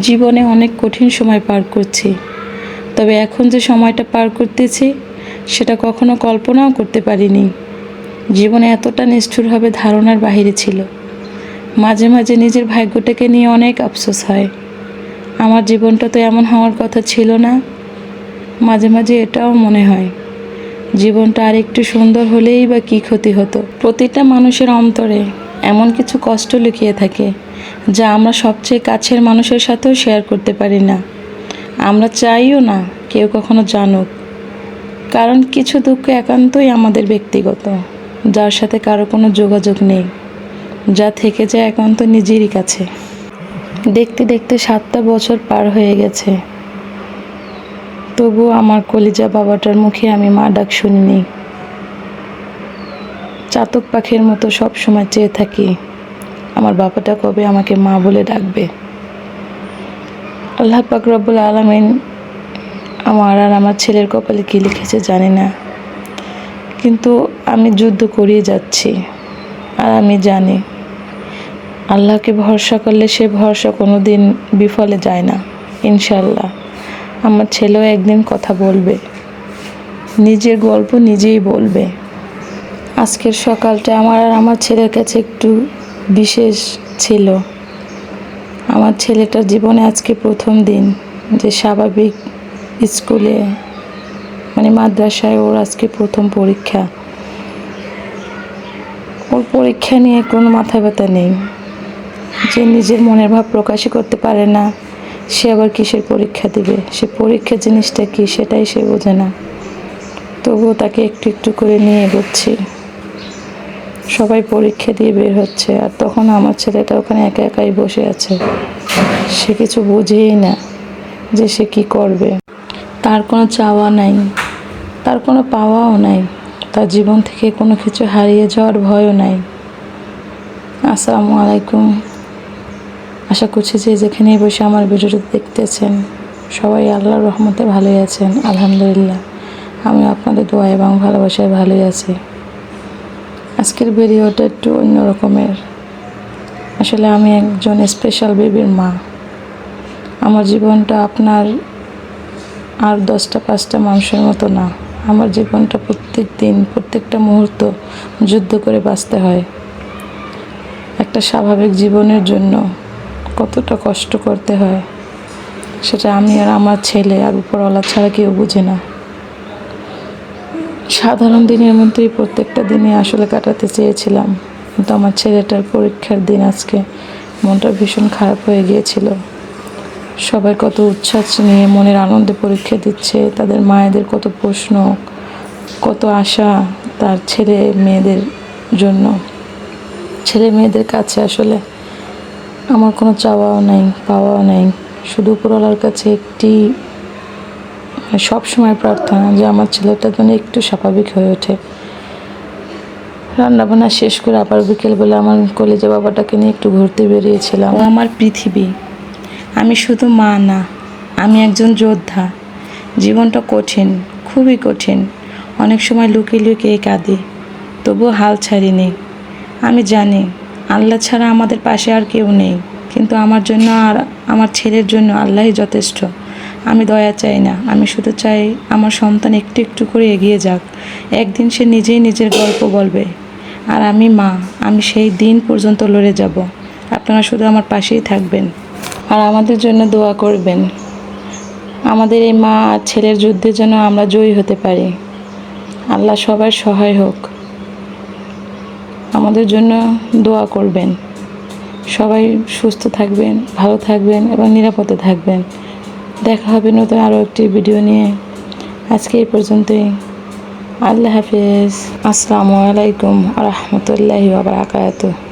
জীবনে অনেক কঠিন সময় পার করছি। তবে এখন যে সময়টা পার করতেছি, সেটা কখনো কল্পনাও করতে পারিনি। জীবনে এতটা নিষ্ঠুরভাবে ধারণার বাহিরে ছিল। মাঝে মাঝে নিজের ভাগ্যটাকে নিয়ে অনেক আফসোস হয়। আমার জীবনটা তো এমন হওয়ার কথা ছিল না। মাঝে মাঝে এটাও মনে হয়, জীবনটা আর একটু সুন্দর হলেই বা কী ক্ষতি হতো। প্রতিটা মানুষের অন্তরে এমন কিছু কষ্ট লুকিয়ে থাকে, যা আমরা সবচেয়ে কাছের মানুষের সাথেও শেয়ার করতে পারি না। আমরা চাইও না কেউ কখনো জানুক, কারণ কিছু দুঃখ একান্তই আমাদের ব্যক্তিগত, যার সাথে কারও কোনো যোগাযোগ নেই, যা থেকে যায় একান্ত নিজেরই কাছে। দেখতে দেখতে সাতটা বছর পার হয়ে গেছে। তবুও আমার কলিজা বাবাটার মুখে আমি মা ডাক শুনিনি। চাতক পাখির মতো সব সময় চেয়ে থাকি। আমার বাবাটা কবে আমাকে মা বলে ডাকবে? আল্লাহ পাক রব্বুল আলমিন আমার আর আমার ছেলের কপালে কী লিখেছে জানি না। কিন্তু আমি যুদ্ধ করিয়ে যাচ্ছি আর আমি জানি, আল্লাহকে ভরসা করলে সে ভরসা কোনো দিন বিফলে যায় না ইনশাল্লাহ আমার ছেলেও একদিন কথা বলবে, নিজের গল্প নিজেই বলবে। আজকের সকালটা আমার আর আমার ছেলের কাছে একটু বিশেষ ছিল। আমার ছেলেটার জীবনে আজকে প্রথম দিন যে স্বাভাবিক স্কুলে মানে মাদ্রাসায় ওর আজকে প্রথম পরীক্ষা। ওর পরীক্ষা নিয়ে কোনো মাথা ব্যথা নেই। যে নিজের মনের ভাব প্রকাশই করতে পারে না, সে আবার কিসের পরীক্ষা দিবে? সে পরীক্ষা জিনিসটা কি সেটাই সে বোঝে না। তবুও তাকে একটু একটু করে নিয়ে এগোচ্ছি। সবাই পরীক্ষা দিয়ে বের হচ্ছে আর তখন আমার ছেলেটা ওখানে একা একাই বসে আছে। সে কিছু বুঝেই না যে সে কি করবে। তার কোনো চাওয়া নাই, তার কোনো পাওয়াও নাই, তার জীবন থেকে কোনো কিছু হারিয়ে যাওয়ার ভয়ও নাই। আসসালামু আলাইকুম। আশা করছি যে যেখানেই বসে আমার ভিডিওটি দেখতেছেন, সবাই আল্লাহর রহমতে ভালোই আছেন, আলহামদুলিল্লাহ। আমি আপনাদের দোয়া এবং ভালোবাসায় ভালোই আছি। আজকের ভিডিওটা একটু অন্য রকমের। আসলে আমি একজন স্পেশাল বেবির মা। আমার জীবনটা আপনার আর দশটা, পাঁচটা মানুষের মতো না। আমার জীবনটা প্রত্যেক দিন প্রত্যেকটা মুহূর্ত যুদ্ধ করে বাঁচতে হয়। একটা স্বাভাবিক জীবনের জন্য কতটা কষ্ট করতে হয়, সেটা আমি আর আমার ছেলে আর উপরওয়ালা ছাড়া কেউ বুঝে না। সাধারণ দিনের মধ্যেই প্রত্যেকটা দিনে আসলে কাটাতে চেয়েছিলাম। কিন্তু আমার ছেলেটার পরীক্ষার দিন আজকে মনটা ভীষণ খারাপ হয়ে গিয়েছিল। সবাই কত উচ্ছ্বাস নিয়ে মনের আনন্দে পরীক্ষা দিচ্ছে, তাদের মায়েদের কত প্রশ্ন, কত আশা তার ছেলে মেয়েদের জন্য। ছেলে মেয়েদের কাছে আসলে আমার কোনো চাওয়াও নাই, পাওয়াও নাই। শুধু উপরওয়ালার কাছে একটি সব সময় প্রার্থনা যে আমার ছেলেটা যেন একটু স্বাভাবিক হয়ে ওঠে। রান্নাবান্না শেষ করে আবার বিকেলবেলা আমার কলেজে বাবাটাকে নিয়ে একটু ঘুরতে বেরিয়েছিলাম। আমার পৃথিবী। আমি শুধু মা না, আমি একজন যোদ্ধা। জীবনটা কঠিন, খুবই কঠিন। অনেক সময় লুকিয়ে লুকিয়ে কাঁদি, তবুও হাল ছাড়িনি। আমি জানি, আল্লাহ ছাড়া আমাদের পাশে আর কেউ নেই, কিন্তু আমার জন্য আর আমার ছেলের জন্য আল্লাহই যথেষ্ট। আমি দয়া চাই না, আমি শুধু চাই আমার সন্তান একটু একটু করে এগিয়ে যাক। একদিন সে নিজেই নিজের গল্প বলবে, আর আমি মা, আমি সেই দিন পর্যন্ত লড়ে যাব। আপনারা শুধু আমার পাশেই থাকবেন আর আমাদের জন্য দোয়া করবেন। আমাদের এই মা আর ছেলের যুদ্ধে যেন আমরা জয়ী হতে পারি। আল্লাহ সবার সহায় হোক। আমাদের জন্য দোয়া করবেন। সবাই সুস্থ থাকবেন, ভালো থাকবেন এবং নিরাপদে থাকবেন। দেখা হবে নতুন আরও একটি ভিডিও নিয়ে। আজকে এই পর্যন্তই। আল্লাহ হাফিজ। আসসালামু আলাইকুম রহমতুল্লাহি বাবরাকাতুহ